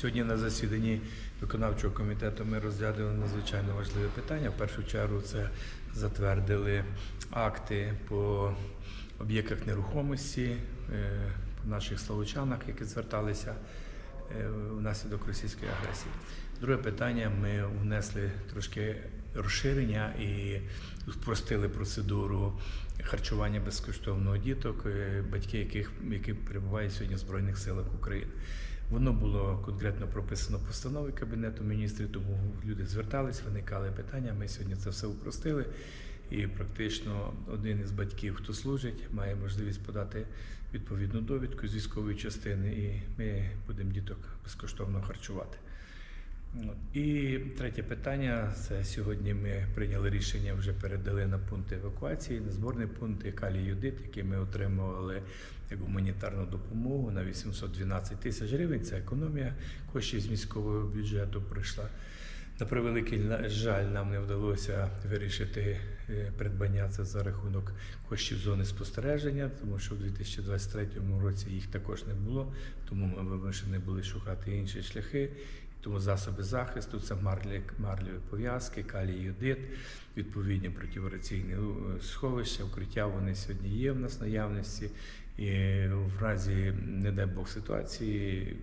Сьогодні на засіданні виконавчого комітету ми розглянули надзвичайно важливе питання. В першу чергу це затвердили акти по об'єктах нерухомості е, по наших словочанах, які зверталися е, внаслідок російської агресії. Друге питання ми внесли трошки розширення і спростили процедуру харчування безкоштовного діток, е, батьки яких які перебувають сьогодні в Збройних силах України. Воно було конкретно прописано постановою Кабінету міністрів, тому люди звертались, виникали питання. Ми сьогодні це все упростили. І практично один із батьків, хто служить, має можливість подати відповідну довідку з військової частини, і ми будемо діток безкоштовно харчувати. І третє питання це сьогодні ми прийняли рішення, вже передали на пункти евакуації, на зборні пункти калій юдит, які ми отримували як гуманітарну допомогу на 812 тисяч гривень. Це економія коштів з міського бюджету прийшла. На превеликий жаль, нам не вдалося вирішити е, придбання це за рахунок коштів зони спостереження, тому що в 2023 році їх також не було, тому ми вимушені були шукати інші шляхи. Тому засоби захисту це марлі, марлеві пов'язки, калій йодит, відповідні противораційні е, сховища, укриття вони сьогодні є в нас наявності. І в разі, не дай Бог, ситуації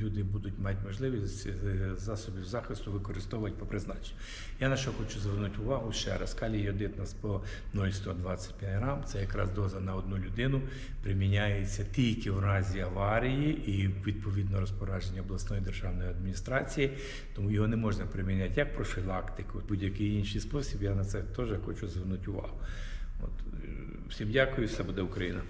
люди будуть мати можливість е, засобів захисту використовувати по призначенню. Я на що хочу звернути увагу ще раз. Калій йодит нас по 0,125 грам. Це якраз доза на одну людину. Приміняється тільки в разі аварії і відповідно розпорядження обласної державної адміністрації. Тому його не можна приміняти як профілактику, будь-який інший спосіб. Я на це теж хочу звернути увагу. От, е, всім дякую, все буде Україна.